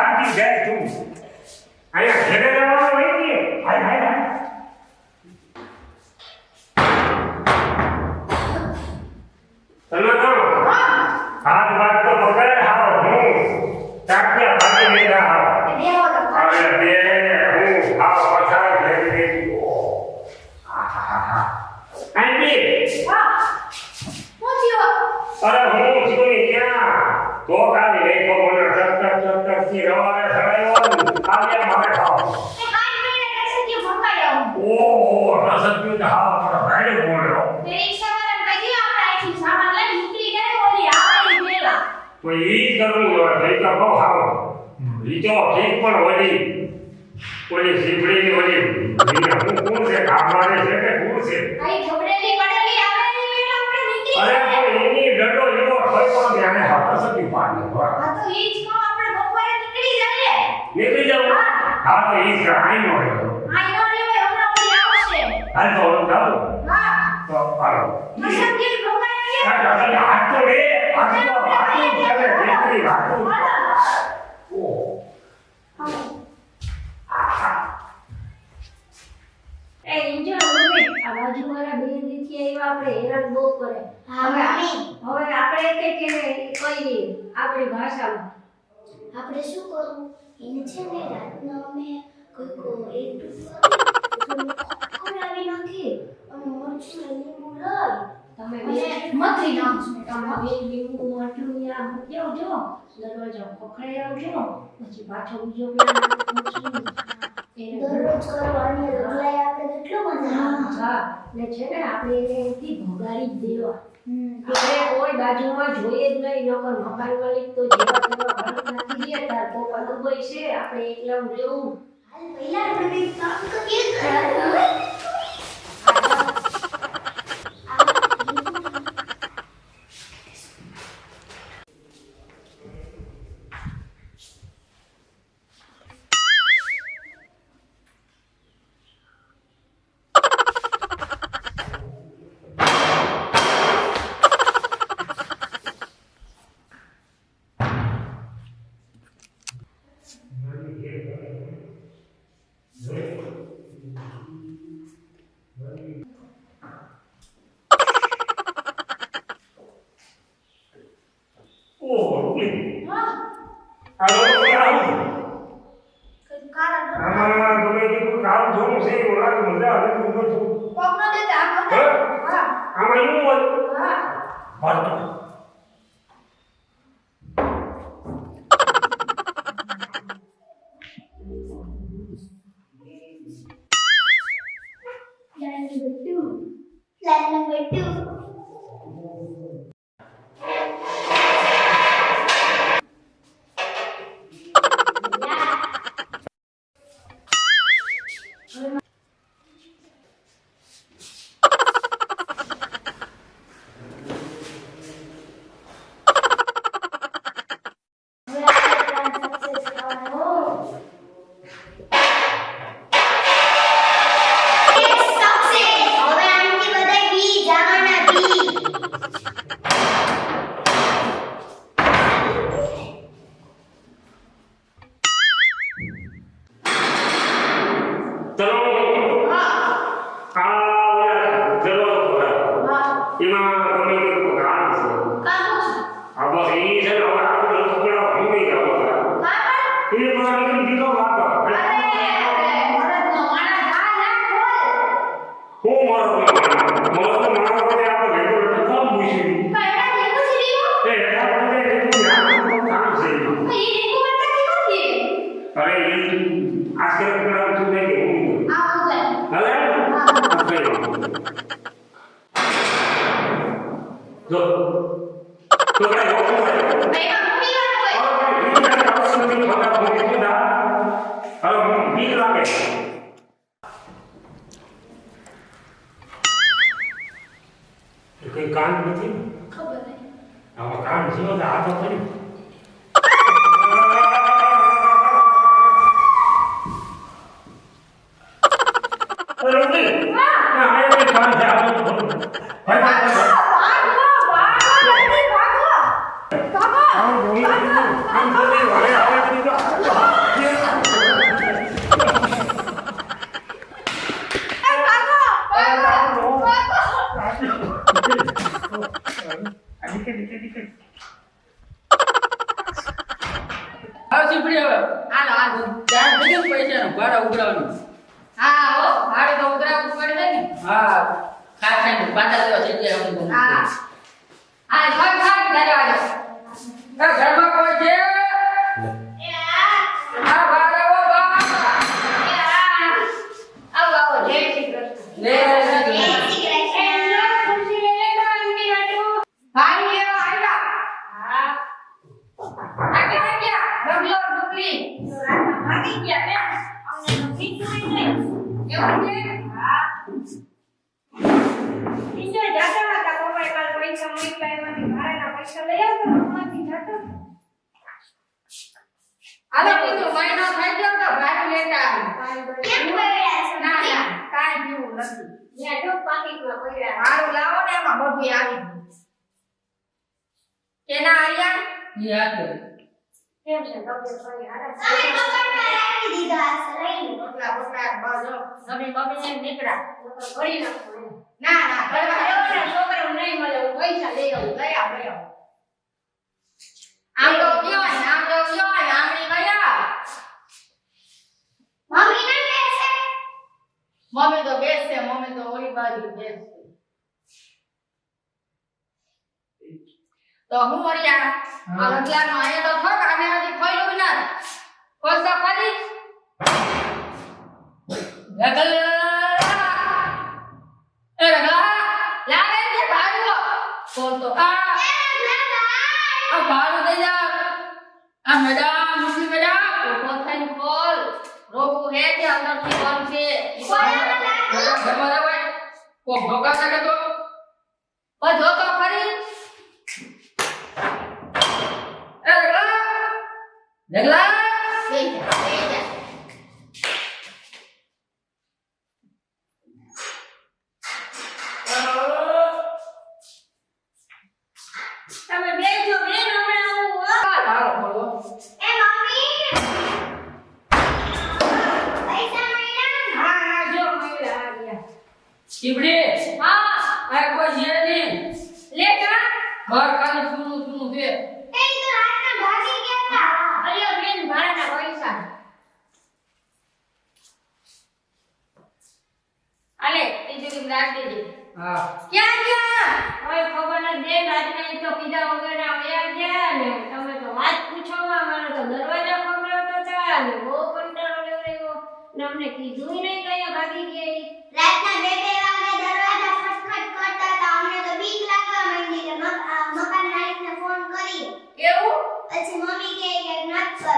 ત્યાં ક્યાં ભાગી જાય તું અહીંયા ઘરે રહેવાનું હોય ને હાય હાય હાય તમે કહો હાથ બાદ તો પકડે હાવ હું ચાક્યા ભાગી લેતા હાવ હવે બે હું હાવ પછાડ ફેરી દેતી ઓ આહાહા આંટી અરે હું છું ને કરવું હોય ભાઈ તો બહુ હાવ ઈ તો ઠીક પણ ઓલી ઓલી સીપડીની ઓલી હું કોણ છે? કામવાને છે કે કોણ છે? અરે પણ એની દડો એવો કોઈ પણ ધ્યાને હાથ સકી પાડી નીકળી જાવ હા. તો ઈ કહાઈ નો હોય હાલ તો હું જાઉં. તો હાલો. હાથ તો રે હાથ તો ચાલે નીકળી હાથ તો એ ઇન્જો મમ્મી આ બાજુવાળા બે દીથી આવ્યા આપણે હેરાન બહુ કરે હવે હવે આપણે કે કે કહીએ આપણી ભાષામાં આપણે શું કરવું એને છે ને રાતના અમે કોઈક એક ટુકડો ખવડાવી નાખીએ અને મરચું લીંબુ લઈ તમે બે અને મથી નાખશું તમે બે લીંબુ મરચું યા મૂકી આવજો દરવાજો પકડાઈ આવજો પછી બીજો દરરોજ કરવાની આપણે કેટલો મજા હા ને છે ને આપણે એને ભગાડી જ દેવા. આપણે કોઈ બાજુમાં જોઈએ જ નહીં નકર મકાન માલિક તો જેવા તેવા નાખી તાર છે આપણે એકલા રહેવું. હાલ પહેલા આપણે કામ કરીએ ખરા કઈ કાંડ નથી? ખબર નહીં. આમાં કાંડ તો આ તો ખરી. હા ખા ખાઈને પાંડા જેવા થઈ ગયા અમુક. હા હા ઘર ઘર દરવાજો એ ઘરમાં કોઈ છે હા બહાર આવો બહાર આવો આવો જય શ્રી કૃષ્ણ લેતો આંટી હાટુ. ભાઈ લેવા આવ્યા. હા. આટલા વાગ્યા. ડગલો ડુગલી. ભાગી ગયા બેન. અમને તો નહીં. એવું છે? હા. ઈંડો જાતા હતા પપ્પાએ કાલ પૈસા મોકલ્યા એમાંથી ભાડાના પૈસા લઈ આવતો એમાંથી જાતો. હાલો કીધું મહિનો થઈ ગયો તો ભાડું લેતા કેમ બગડ્યા ના ના કાંઈ પીવું નથી. ત્યાં જો પાકીટમાં પડ્યા. મારું લાવો ને એમાં બધું આવી કેના આર્યા ઈ કેમ છે તબિયત પાણી હારા તમે રાખી દીધા લઈ મમ્મી નીકળ્યા. નકર નાખો. ના ના છોકરો નહીં મળે હું પૈસા લઈ આવું આવ આમ તો ગયો ને આમ તો ગયો ને આમની ગયા મમ્મી ના કહેશે? મમ્મી તો મમ્મી તો ઓલી બાજુ બેસશે તો હું વળ્યા આ રતલાનો આયા તો થોક આને હજી ના ખોલ તો ખરી રગલા. તો આ આ ભાડું દઈ જા આ મેડમ મુસ્લિમ મેડમ ઊભો થઈને ખોલ રોકું હે કે અંદરથી બંધ છે ખોલામાં લાગો. ઘરમાં રહેવાય. કોક ભોગા શકે તો બધો તો ખરી એ રગલા. રગલા. લઈ જા લઈ જા તમે બેજો બેન હમણાં હું હો. હાલો, ખોલો. એ મમ્મી પૈસા મળ્યા હા હા જો મળ્યા આ રહ્યા. ચીબડી. હા આ કોઈ છે નહીં. લે કા ઘર ખાલી સૂનું સૂનું છે. એ તો રાતના ભાગી ગયા હતા અલ્યો બેન ભાડાના પૈસા આલે તિજોરી રાખી દેજે હા. ક્યાં ગયા ઓય ખબર ન દે રાતના તો પીધા વગરના વયા ગયા ને તમે તો વાત પૂછોમાં મને તો દરવાજા ખબરાવતા તો ચાલે બહુ ને અમને કીધું નહીં કયા ભાગી ગઈ રાતના બે બે વાગે દરવાજા ખટખટ કરતા હતા. અમને તો બીક લાગવા માંડી કે મકાન માલિકને ફોન કરી એવું? પછી મમ્મી કહે કે નત કરો.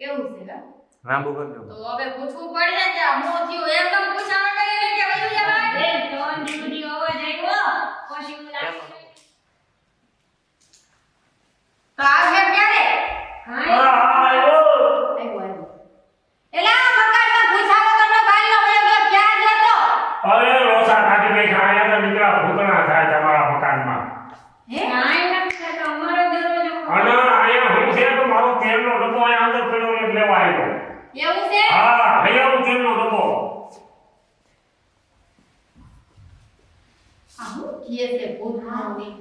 એવું છે કા? રામ કરી તો હવે પૂછવું પડે કે આ મોં થયું એકદમ પૂછાવા કરીને કે વયું જવાય એ ત્રણ જુદી અવાજ આવ્યો પછી હું લાગી તો ક્યારે? હા, હા, આવ્યો. આવ્યો આવ્યો એલા આ મકાનમાં પૂછા વગરનો ગાયનો વયો ગયો ક્યાં ગયો તો અરે લોસા કાઢી નાખ્યા અહીંયા તો નીકળ્યા ભૂતના થાય તમારા મકાનમાં હે કાંઈ નથી થતો અમારો દરવાજો અને અહીંયા હું છે તો મારો તેલનો ડબ્બો અહીંયા અંદર પડ્યો એટલે લેવા આવ્યો એવું છે હા લઈ આવું તેલનો ડબ્બો આ હું કહે છે ભૂતની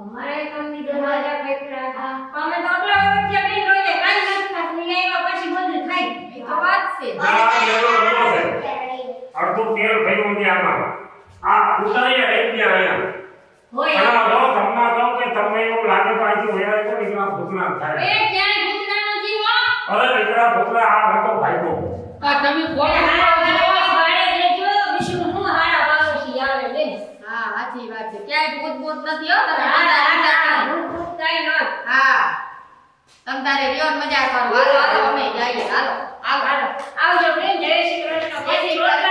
અમારે તમને દરવાજા ખખડા અમે તો આટલા વર્ષથી અડી રોઈએ કાંઈ નથી થતું ઈ આવ્યા પછી બધું થાય એ તો વાત છે ના, તેલનો ડબ્બો છે અડધું તેલ ભર્યું છે આમાં આ ઉતારીએ રહી ગયા અહીંયા હોય અને જો તમને કહું કે તમને એવું લાગે તો અહીંથી વયા આવ્યો નીકળા ભૂતના થાય એ ક્યાંય ભૂતના નથી હો અરે નીકળા ભૂતના આ હતો ભાઈકો આ તમે કોણ હા સાચી વાત છે. ક્યાંય ભૂત ભૂત નથી હો તમે હા તમ તારે રહ્યો મજા કરો. હાલો હાલો અમે જઈએ. હાલો. હાલો હાલો. આવજો બેન. જય શ્રી કૃષ્ણ. જય શ્રી કૃષ્ણ